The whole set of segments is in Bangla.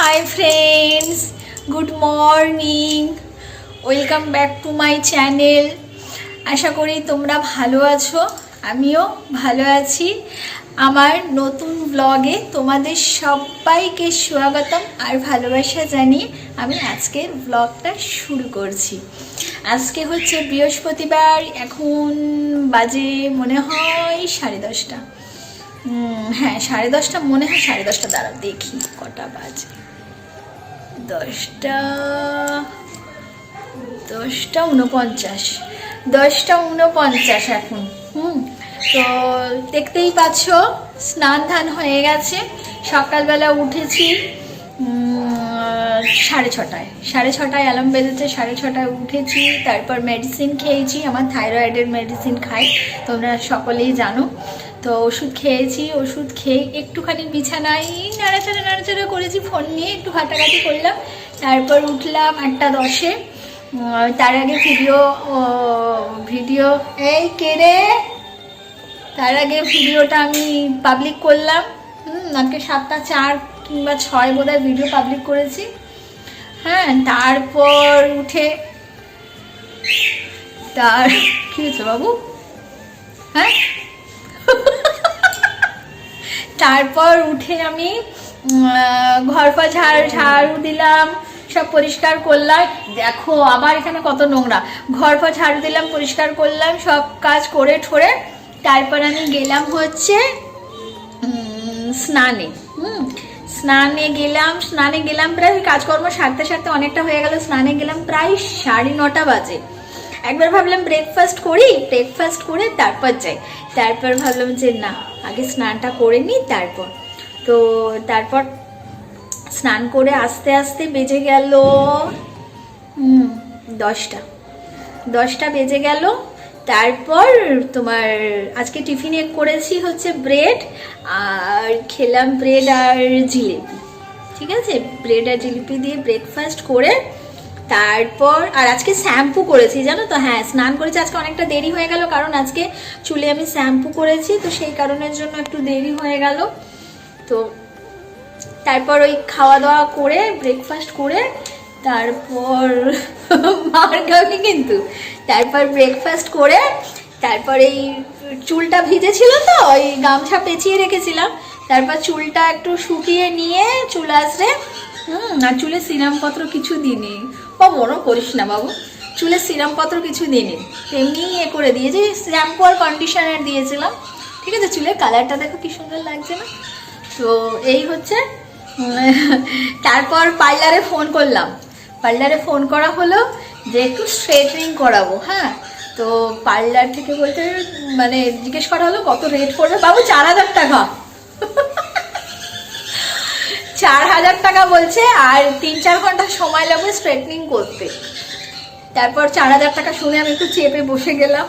Hi friends good morning welcome back to my channel আশা করি তোমরা ভালো আছো। আমিও ভালো আছি। আমার নতুন ব্লগে তোমাদের সবাইকে স্বাগতম আর ভালোবাসা জানিয়ে আমি আজকের ব্লগটা শুরু করছি। আজকে হচ্ছে বৃহস্পতিবার, এখন বাজে মনে হয় সাড়ে দশটা। হ্যাঁ সাড়ে দশটা, মনে হয় সাড়ে দশটা দাঁড়া দেখি। কটা বাজে? দশটা দশটা উনপঞ্চাশ দশটা উনপঞ্চাশ এখন, হুম? তো দেখতেই পাচ্ছ, স্নান ধান হয়ে গেছে। সকালবেলা উঠেছি সাড়ে ছটায়। সাড়ে ছটায় অ্যালার্ম বেজেছে, সাড়ে ছটায় উঠেছি, তারপর মেডিসিন খেয়েছি, আমার থাইরয়েডের মেডিসিন খাই, তোমরা সকলেই জানো। তো ওষুধ খেয়েছি, ওষুধ খেয়ে একটুখানি বিছানায় নাড়াচাড়া নাড়াচাড়া করেছি ফোন নিয়ে একটু ঘাটাঘাটি করলাম, তারপর উঠলাম আটটা দশে। তার আগে ভিডিও ভিডিও এই কেড়ে তার আগে ভিডিওটা আমি পাবলিক করলাম। আজকে সাতটা চার কিংবা ছয় বোধহয় ভিডিও পাবলিক করেছি। হ্যাঁ তারপর উঠে তার, কি হয়েছে বাবু? হ্যাঁ? তারপর উঠে আমি ঘর পা ঝাড়, ঝাড়ু দিলাম, সব পরিষ্কার করলাম। দেখো, আবার এখানে কত নোংরা। ঘর পা ঝাড়ু দিলাম, পরিষ্কার করলাম, সব কাজ করে ঠোরে। তারপর আমি গেলাম হচ্ছে স্নানে। হুম স্নানে গেলাম স্নানে গেলাম, প্রায় কাজকর্ম সারতে সারতে অনেকটা হয়ে গেল, স্নানে গেলাম প্রায় সাড়ে নটা বাজে। একবার ভাবলাম ব্রেকফাস্ট করি ব্রেকফাস্ট করে তারপর যাই। তারপর ভাবলাম যে না, আগে স্নানটা করে নিই তারপর। তো তারপর স্নান করে আস্তে আস্তে বেজে গেল দশটা। দশটা বেজে গেল তারপর তোমার আজকে টিফিনে করেছি হচ্ছে ব্রেড আর খেলাম ব্রেড আর জিলিপি। ঠিক আছে? ব্রেড আর জিলিপি দিয়ে ব্রেকফাস্ট করে তারপর আর আজকে শ্যাম্পু করেছি, জানো তো? হ্যাঁ স্নান করেছি। আজকে অনেকটা দেরি হয়ে গেল কারণ আজকে চুলে আমি শ্যাম্পু করেছি, তো সেই কারণের জন্য একটু দেরি হয়ে গেল। তো তারপর ওই খাওয়া দাওয়া করে ব্রেকফাস্ট করে, তারপর মার খাবি কিন্তু? তারপর ব্রেকফাস্ট করে তারপর এই চুলটা ভিজেছিল তো, ওই গামছা পেঁচিয়ে রেখেছিলাম। তারপর চুলটা একটু শুকিয়ে নিয়ে চুল আসরে হুম, আর চুলে সিরামপত্র কিছু দিইনি। ও মনে করিস না বাবু, চুলে সিরামপত্র কিছু দিইনি। এমনি এ করে দিয়েছি, শ্যাম্পু আর কন্ডিশনার দিয়েছিলাম। ঠিক আছে, চুলের কালারটা দেখো কি সুন্দর লাগছে না? তো এই হচ্ছে তারপর পার্লারে ফোন করলাম। পার্লারে ফোন করা হলো যে একটু স্ট্রেটনিং করাবো হ্যাঁ? তো পার্লার থেকে বলতে মানে জিজ্ঞেস করা হলো কত রেট পড়বে? বাবু চার হাজার টাকা। চার হাজার টাকা বলছে আর তিন চার ঘণ্টা সময় লাগবে স্ট্রেটনিং করতে। তারপর চার হাজার টাকা শুনে আমি একটু চেপে বসে গেলাম।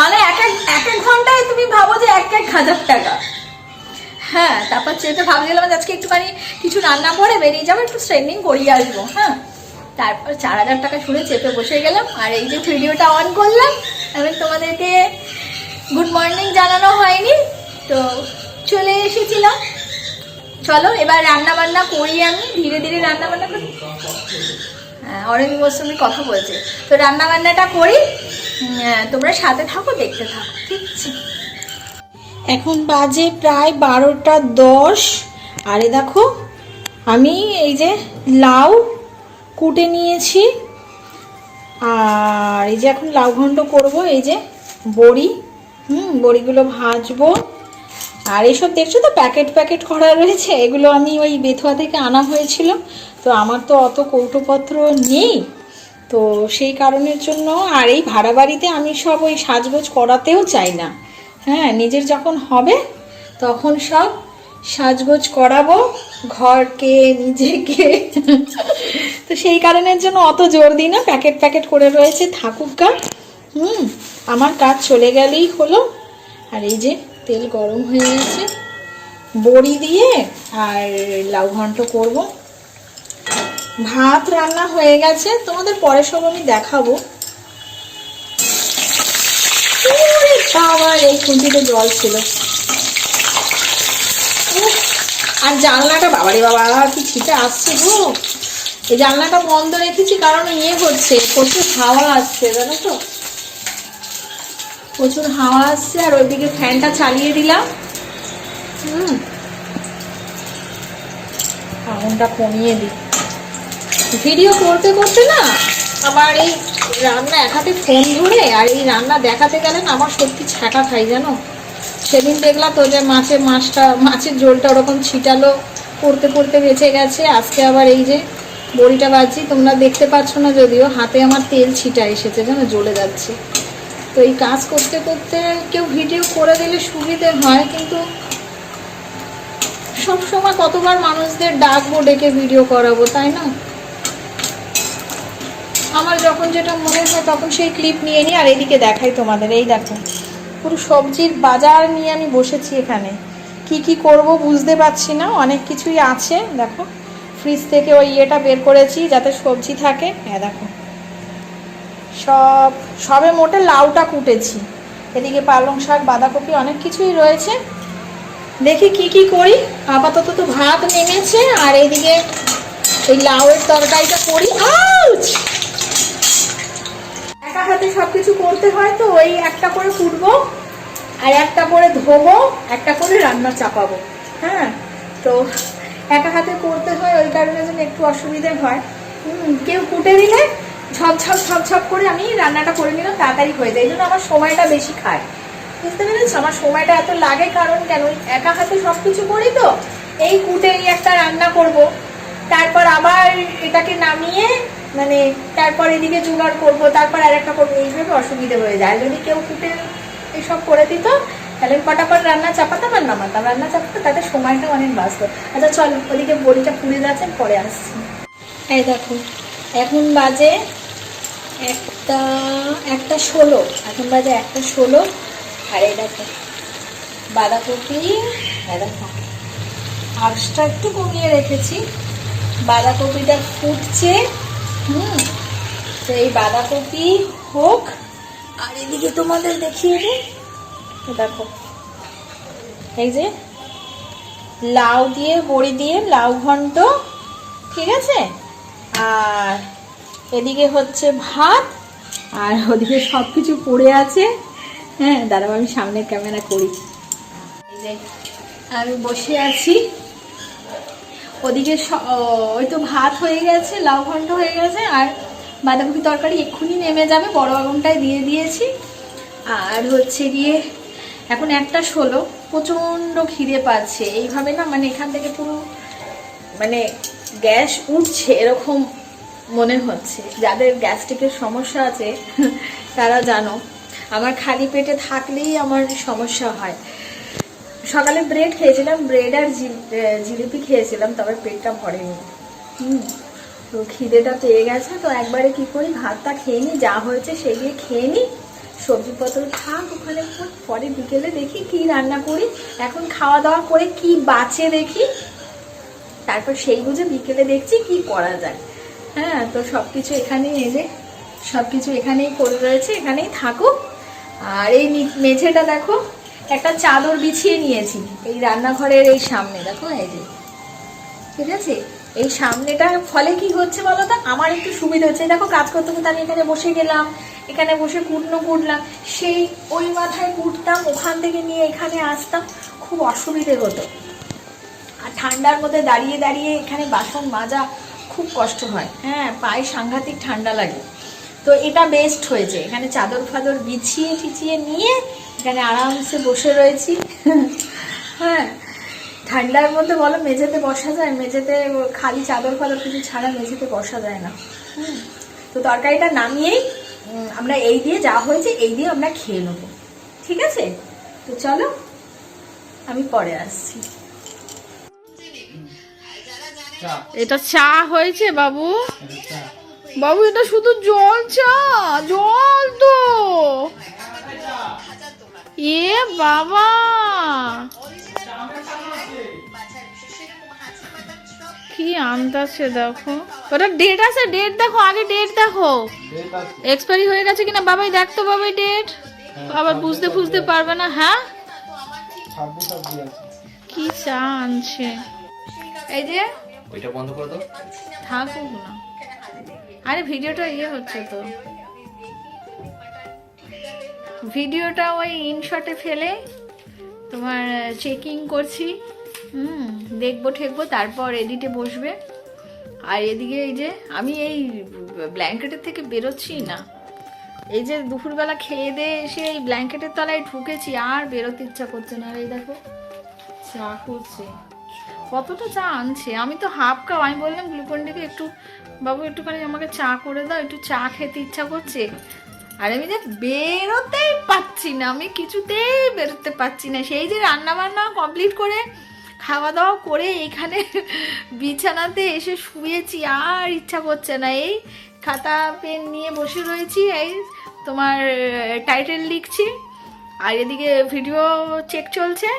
মানে এক এক ঘন্টায় তুমি ভাবো যে এক এক হাজার টাকা। হ্যাঁ তারপর চেতে ভাবছিলাম আজকে একটুখানি কিছু রান্না করে বেরিয়ে যাব একটু স্ট্রেনিং করিয়ে আসব হ্যাঁ। তারপর চার হাজার টাকা শুনে চেপে বসে গেলাম আর এই যে ভিডিওটা অন করলাম আমি তোমাদেরকে গুড মর্নিং জানানো হয়নি তো চলে এসেছিলাম। চলো এবার রান্না বান্না করি আমি ধীরে ধীরে রান্না বান্না করি। হ্যাঁ অরেঞ্জ মৌসুমি কথা বলছে। তো রান্না বান্নাটা করি উম, তোমরা সাথে থাকো দেখতে থাকো ঠিক আছে? এখন বাজে প্রায় বারোটা দশ। আরে দেখো, আমি এই যে লাউ কুটে নিয়েছি। আর এই যে এখন লাউ ঘন্ট করব, এই যে বড়ি। হুম, বড়িগুলো ভাজবো। আর এইসব দেখছ তো, প্যাকেট প্যাকেট করা রয়েছে। এগুলো আমি ওই বেথুয়া থেকে আনা হয়েছিল। তো আমার তো অত কৌটোপত্র নেই। তো সেই কারণের জন্য আর এই ভাড়া বাড়িতে আমি সব ওই সাজগোজ করাতেও চাই না। হ্যাঁ নিজের যখন হবে, তখন সব সাজগোজ করাবো, ঘরকে, নিজেকে। তো সেই কারণের জন্য অত জোর দিই না, প্যাকেট প্যাকেট করে রয়েছে, থাকুক গা। হুম, আমার কাজ চলে গেলেই হলো। আর এই যে তেল গরম হয়ে গেছে, বড়ি দিয়ে আর লাউ ঘন্ট করব। ভাত রান্না হয়ে গেছে, তোমাদের পরে সব আমি দেখাবো। বাবা এই খুঁটিতে জল ছিল। আর জানলাটা, বাবারে বাবা কি ছিটে আসছে গো। এই জানলাটা বন্ধ রেখেছি কারণ ইয়ে হচ্ছে, প্রচুর হাওয়া আসছে, জানো তো? প্রচুর হাওয়া আসছে, আর ওইদিকে ফ্যানটা চালিয়ে দিলাম। হুম। আগুনটা কমিয়ে দিই। ভিডিও করতে করতে না, আমার এই রান্না এক হাতে ফোন ধরে আর এই রান্না দেখাতে গেলে না আমার সত্যি ছ্যাঁকা খাই, জানো? সেদিন দেখলাম তো যে মাছের মাছটা, মাছের ঝোলটা ওরকম ছিটালো পড়তে পড়তে বেঁচে গেছে। আজকে আবার এই যে বড়িটা বাজছি তোমরা দেখতে পাচ্ছ না যদিও, হাতে আমার তেল ছিটা এসেছে, জানো? জ্বলে যাচ্ছে। তো এই কাজ করতে করতে কেউ ভিডিও করে দিলে সুবিধে হয়, কিন্তু সবসময় কতবার মানুষদের ডাকবো, ডেকে ভিডিও করাবো, তাই না? আমার যখন যেটা মনে হয় তখন সেই ক্লিপ নিয়ে নিই আর এদিকে দেখাই তোমাদের। এই দেখো, পুরো সবজির বাজার নিয়ে আমি বসেছি এখানে। কি কি করব বুঝতে পারছি না, অনেক কিছুই আছে। দেখো ফ্রিজ থেকে ওই ইয়েটা বের করেছি যাতে সবজি থাকে। হ্যাঁ দেখো। সব, সবে মোটে লাউটা কুটেছি। এদিকে পালং শাক, বাঁধাকপি অনেক কিছুই রয়েছে। দেখি কি কি করি। আপাতত তো ভাত নেমেছে আর এইদিকে এই লাউয়ের তরকারিটা করি। একা হাতে সবকিছু করতে হয় তো, ওই একটা করে কুটবো আর একটা করে ধোবো, একটা করে রান্না চাপাবো হ্যাঁ? তো একা হাতে করতে হয়, ওই কারণে যেন একটু অসুবিধে হয়। কেউ কুটে দিলে ঝপ ঝপ ঝপ ঝপ করে আমি রান্নাটা করে নিলাম, তাড়াতাড়ি হয়ে যায়। এই জন্য আমার সময়টা বেশি খায়। বুঝতে পেরেছ? আমার সময়টা এত লাগে, কারণ কেন? একা হাতে সব কিছু করি তো, এই কুটে একটা রান্না করব। তারপর আবার এটাকে নামিয়ে মানে তারপর এদিকে জোগাড় করব, তারপর আর একটা এইভাবে অসুবিধে হয়ে যায়। যদি কেউ কুটে এসব করে দিত, তাহলে পটাপট রান্না চাপাতাম আর নামাতাম। রান্না চাপাতে তাতে সময়টা অনেক বাঁচতো। আচ্ছা চল, ওদিকে বড়িটা পুড়ে যাচ্ছে পরে আসছি। এই দেখো, এখন বাজে একটা একটা ষোলো। এখন বাজে একটা ষোলো। আর এই দেখো, বাঁধাকপি দেখো, আঁশটা একটু কমিয়ে রেখেছি। বাঁধাকপিটা ফুটছে। হুম এই বাঁধাকপি হোক, আর এদিকে তোমাদের দেখিয়ে দিই। দেখো, এই যে লাউ দিয়ে, বড়ি দিয়ে লাউ ঘন্ট, ঠিক আছে? আর এদিকে হচ্ছে ভাত, আর ওদিকে সব কিছু পড়ে আছে। হ্যাঁ দাঁড়াও, আমি সামনের ক্যামেরা করি। এই যে, আমি বসে আছি। ওদিকে ওই তো ভাত হয়ে গেছে, লাউ ঘন্ট হয়ে গেছে, আর বাঁধাকপি তরকারি এক্ষুনি নেমে যাবে, বড় আগুনটায় দিয়ে দিয়েছি। আর হচ্ছে গিয়ে এখন একটা ষোলো, প্রচণ্ড খিদে পাচ্ছে। এইভাবে না মানে এখান থেকে পুরো মানে গ্যাস উঠছে, এরকম মনে হচ্ছে। যাদের গ্যাস্ট্রিকের সমস্যা আছে, তারা জানো, আমার খালি পেটে থাকলেই আমার সমস্যা হয়। সকালে ব্রেড খেয়েছিলাম ব্রেড আর জিলিপি খেয়েছিলাম, তবে পেটটা ভরেনি। তো খিদেটা পেয়ে গেছে, তো একবারে কি করি, ভাতটা খেয়ে নিই, যা হয়েছে সেগুলো খেয়ে নিই, সবজিপত্র থাক ওখানে পরে বিকেলে দেখি কি রান্না করি, এখন খাওয়া দাওয়া করে কি বাঁচে দেখি, তারপর সেই বুঝে বিকেলে দেখছি কি করা যায়। হ্যাঁ তো সব কিছু এখানেই যে সব কিছু এখানেই পড়ে রয়েছে, এখানেই থাকুক। আর এই মেঝেটা দেখো একটা চাদর বিছিয়ে নিয়েছি। এই রান্নাঘরের এই সামনে, দেখো এই যে। ঠিক আছে? এই সামনেটার ফলে কি হচ্ছে বলো তো? আমার একটু সুবিধা হচ্ছে। দেখো, কাজ করতে করতে আমি এখানে বসে গেলাম, এখানে বসে কুটনো কুটলাম সেই ওই মাথায় কুটতাম, ওখান থেকে নিয়ে এখানে আসতাম। খুব অসুবিধে হতো। আর ঠান্ডার মধ্যে দাঁড়িয়ে দাঁড়িয়ে এখানে বাসন মাজা খুব কষ্ট হয়। হ্যাঁ পায়ে সাংঘাতিক ঠান্ডা লাগে। তো এটা বেস্ট হয়েছে। এখানে চাদর ফাদর বিছিয়ে টিছিয়ে নিয়ে এখানে আরামসে বসে রয়েছি। হ্যাঁ ঠান্ডার মধ্যে বলো মেঝেতে বসা যায়? মেঝেতে খালি চাদর ফাদর কিছু ছাড়া মেঝেতে বসা যায় না। তো তরকারিটা নামিয়েই আমরা এই দিয়ে যা হয়েছে এই দিয়ে আমরা খেয়ে নেব। ঠিক আছে? তো চলো আমি পরে আসছি। এটা চা হয়েছে বাবু। বাবু এটা শুধু জল চা জল তো। এ বাবা। কি আনতাছে দেখো। ওটা ডেট আছে ডেট দেখো আগে ডেট দেখো। এক্সপায়ারি হয়ে গেছে কিনা বাবাই দেখতো বাবাই ডেট আবার বুঝতে বুঝতে পারবে না হ্যাঁ? কি চা আনছে এই যে ওইটা বন্ধ করে দাও। থাকুক না। আরে ভিডিওটা ইয়ে হচ্ছে তো। ভিডিওটা ওই ইনশটে ফেলে তোমার চেকিং করছি। হুম, দেখব, ঠেকবো, তারপর এডিটে বসবে। আর এদিকে এই যে, আমি এই ব্ল্যাঙ্কেটের থেকে বেরোচ্ছি না। এই যে দুপুরবেলা খেয়ে দিয়ে এসে এই ব্ল্যাঙ্কেটের তলায় ঢুকেছি, আর বেরোতে ইচ্ছা করছে না এই দেখো। চা করছে। কতটা চা আনছে? আমি তো হাফ কাপ আমি বললাম গ্লুকন্ডিকে একটু, বাবু, একটুখানি আমাকে চা করে দাও, একটু চা খেতে ইচ্ছা করছে? আর আমি যে বেরোতেই পাচ্ছি না আমি কিছুতেই বেরোতে পাচ্ছি না। সেই যে রান্না বান্না কমপ্লিট করে খাওয়া দাওয়া করে এখানে বিছানাতে এসে শুয়েছি আর ইচ্ছা করছে না। এই খাতা পেন নিয়ে বসে রয়েছি এই তোমার টাইটেল লিখছি আর এদিকে ভিডিও চেক চলছে।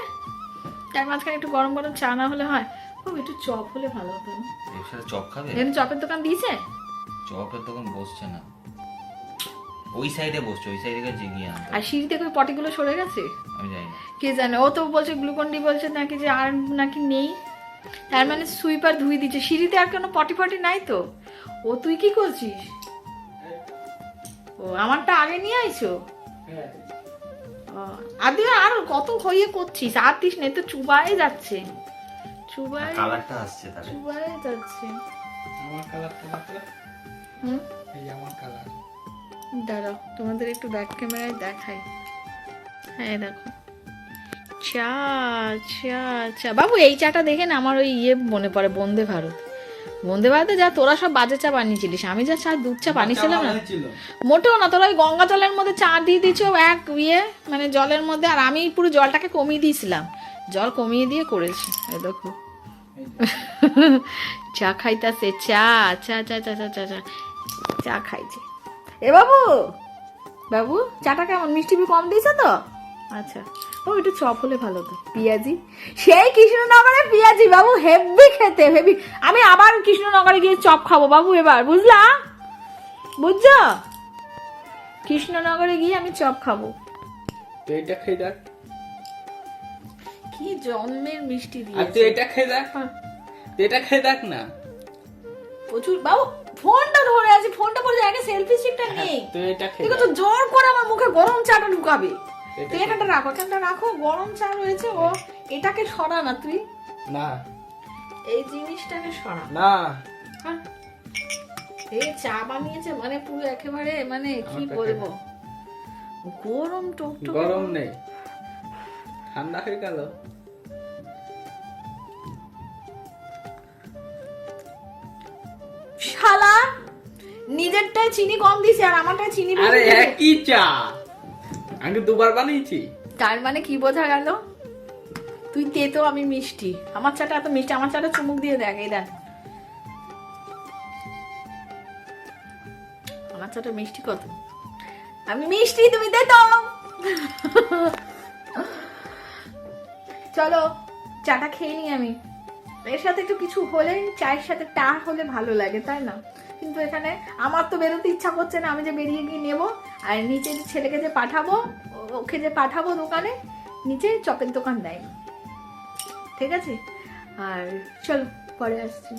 তার মাঝখানে একটু গরম গরম চা না হলে হয়। ও একটু চপ হলে ভালো হতো না। চপ খাবে? এখানে চপের দোকান দিয়েছে? চপের দোকান বসছে না। ওই সাইডে বসছে ওই সাইডে গিয়ে জিগিয়ে আনতে আর সিঁড়ি থেকে ওই পটিগুলো সরে গেছে? আমি জানি না। কে জানে? ও তো বলছে গ্লুকন ডি বলছে নাকি যে আর নাকি নেই। তার মানে সুইপার ধুই দিচ্ছে সিঁড়িতে আর কোনো পটি পটি নাই তো? ও তুই কি করছিস? ও আমারটা আগে নিয়ে আইছো? হ্যাঁ ও, আদি আর কত হইয়ে করছিস? আর দিস নে তো চুবাই যাচ্ছে। চুবাই কালারটা আসছে তাহলে। চুবাই যাচ্ছে। আমার কালার কালার হুম? এই আমার কালার দাঁড়াও তোমাদের একটু ব্যাক ক্যামেরায় দেখাই। হ্যাঁ দেখো। চা চা চা। বাবু এই চাটা দেখে না আমার ওই ইয়ে মনে পড়ে বন্দে ভারত। বন্দে ভারতে যা তোরা সব বাজে চা বানিয়েছিলিস। আমি যা চা দুধ চা বানিয়েছিলাম না মোটেও না তোরা ওই গঙ্গা জলের মধ্যে চা দিয়ে দিয়েছ এক ইয়ে মানে জলের মধ্যে আর আমি পুরো জলটাকে কমিয়ে দিয়েছিলাম। জল কমিয়ে দিয়ে করেছি দেখো। চা খাইতাছে চা চা চা চা চা চা। চা খাইছে। এ বাবু বাবু চাটা কেমন? মিষ্টি বি কম দিয়েছে তো? আচ্ছা। ও একটু চপ হলে ভালো তো পিয়াজি? সেই কৃষ্ণনগরে পিয়াজি বাবু হেভি খেতে হেভি আমি আবার কৃষ্ণনগরে গিয়ে চপ খাব বাবু এবার বুঝলা? বুঝছ? কৃষ্ণনগরে গিয়ে আমি চপ খাব। তো এটা খেয়ে দেখ। কি জন্মের মিষ্টি আর তুই এটা খেয়ে দেখ। এটা খেয়ে দেখ না। প্রচুর বাবু ফোনটা ধরে আছে ফোনটা পরে আগে সেলফি স্টিকটা নেই তুই এটা খেয়ে দেখো তো জোর করে আমার মুখে গরম চাটা ঢুকাবে। তুই এখানটা রাখো এখানটা রাখো গরম চা রয়েছে ও এটাকে সরা না তুই। না। এই জিনিসটাকে সরা। না। হ্যাঁ। এই চা বানিয়েছে মানে পুরো একেবারে মানে কি বলব? গরম টকটক গরম। নেই। ঠান্ডা হয়ে গেল। শালা নিজেরটায় চিনি কম দিছে আর আমারটায় চিনি আরে একই চা। আমি দুবার বানিয়েছি। তার মানে কি বোঝা গেল? তুই তেতো আমি মিষ্টি। আমার চাটা এত মিষ্টি আমার চাটা চুমুক দিয়ে দেখ এই দেখ। আমার চাটা মিষ্টি কত? আমি মিষ্টি তুমি তেতো। চলো চাটা খেয়ে নি আমি। এর সাথে একটু কিছু হলে চায়ের সাথে টা হলে ভালো লাগে, তাই না? কিন্তু এখানে আমার তো বেরোতে ইচ্ছা করছে না, আমি যে বেরিয়ে গিয়ে নেব, আর নিচে ছেলেকে যে পাঠাবো, ওকে যে পাঠাবো দোকানে, নিচে চপের দোকান দেয়। ঠিক আছে? আর চল, পরে আসছি।